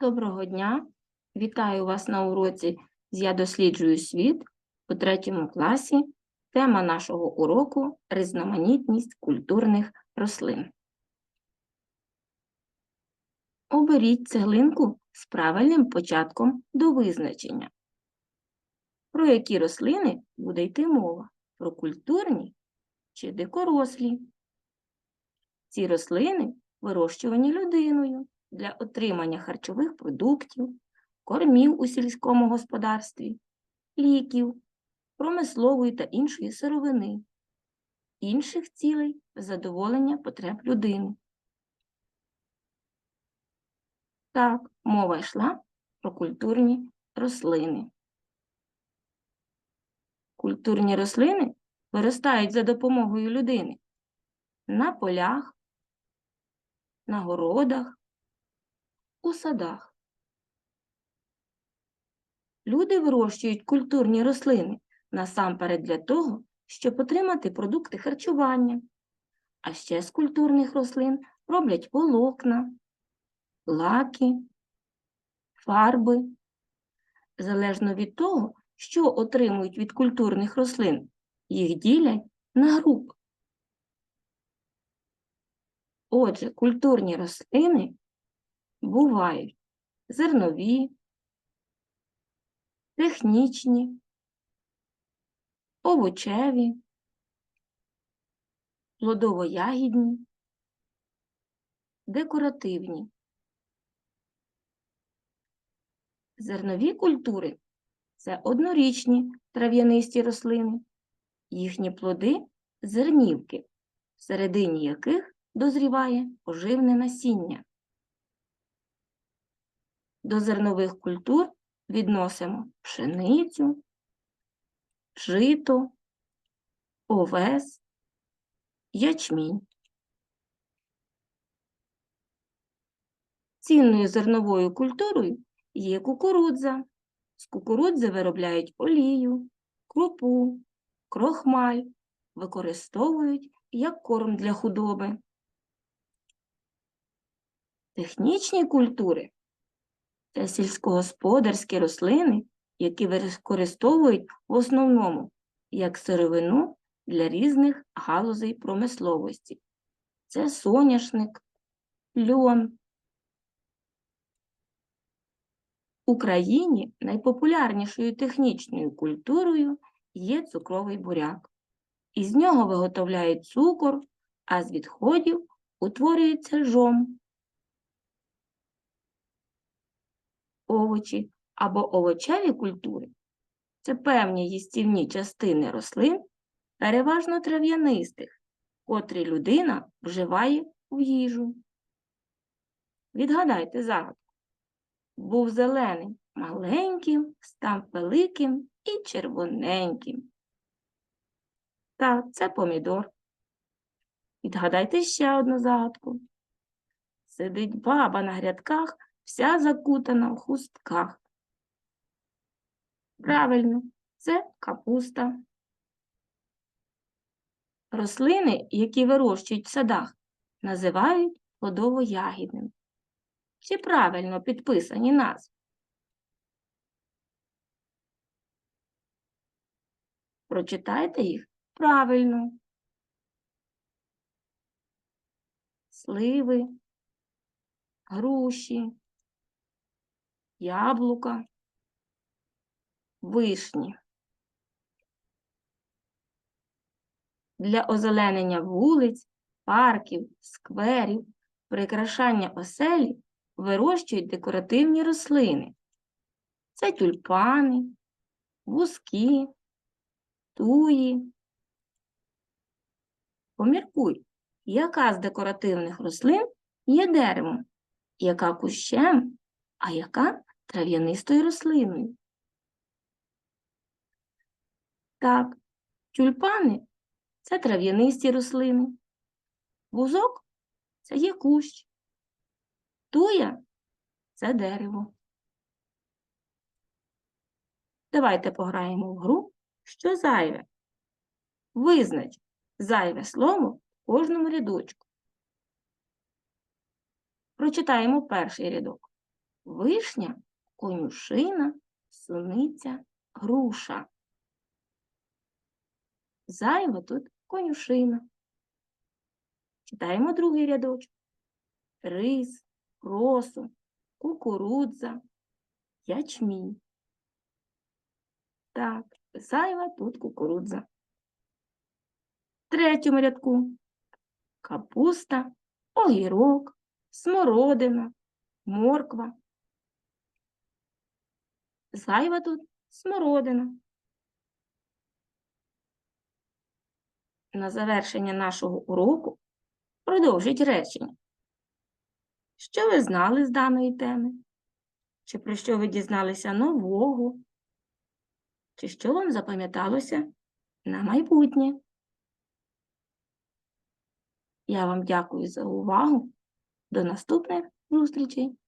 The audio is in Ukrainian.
Доброго дня! Вітаю вас на уроці з Я досліджую світ у третьому класі. Тема нашого уроку різноманітність культурних рослин. Оберіть цеглинку з правильним початком до визначення. Про які рослини буде йти мова? Про культурні чи дикорослі? Ці рослини вирощувані людиною для отримання харчових продуктів, кормів у сільському господарстві, ліків, промислової та іншої сировини, інших цілей задоволення потреб людини. Так, мова йшла про культурні рослини. Культурні рослини виростають за допомогою людини на полях, на городах, у садах. Люди вирощують культурні рослини насамперед для того, щоб отримати продукти харчування. А ще з культурних рослин роблять волокна, лаки, фарби. Залежно від того, що отримують від культурних рослин, їх ділять на групи. Отже, культурні рослини бувають зернові, технічні, овочеві, плодово-ягідні, декоративні. Зернові культури це однорічні трав'янисті рослини, їхні плоди зернівки, всередині яких дозріває поживне насіння. До зернових культур відносимо пшеницю, жито, овес, ячмінь. Цінною зерновою культурою є кукурудза. З кукурудзи виробляють олію, крупу, крохмаль, використовують як корм для худоби. Технічні культури це сільськогосподарські рослини, які використовують в основному як сировину для різних галузей промисловості. Це соняшник, льон. В Україні найпопулярнішою технічною культурою є цукровий буряк. Із нього виготовляють цукор, а з відходів утворюється жом. Овочі або овочеві культури це певні їстівні частини рослин, переважно трав'янистих, котрі людина вживає в їжу. Відгадайте загадку. Був зеленим маленьким, став великим і червоненьким. Так, це помідор. Відгадайте ще одну загадку. Сидить баба на грядках вся закутана в хустках. Правильно, це капуста. Рослини, які вирощують в садах, називають плодово-ягідними. Чи правильно підписані назви? Прочитайте їх правильно. Сливи, груші, яблука, вишні. Для озеленення вулиць, парків, скверів, прикрашання оселі вирощують декоративні рослини. Це тюльпани, вузки, туї. Поміркуй, яка з декоративних рослин є деревом, яка кущем, а яка трав'янистою рослиною. Так, тюльпани це трав'янисті рослини. Вузок це є кущ. Туя це дерево. Давайте пограємо в гру, що зайве. Визнач зайве слово в кожному рядочку. Прочитаємо перший рядок. вишня, конюшина, суниця, груша. Зайва тут конюшина. Читаємо другий рядочок. Рис, росу, кукурудза, ячмінь. Так, зайва тут кукурудза. В третьому рядку капуста, огірок, смородина, морква. Зайва тут смородина. На завершення нашого уроку продовжіть речення. Що ви знали з даної теми? Чи про що ви дізналися нового? Чи що вам запам'яталося на майбутнє? Я вам дякую за увагу. До наступних зустрічей!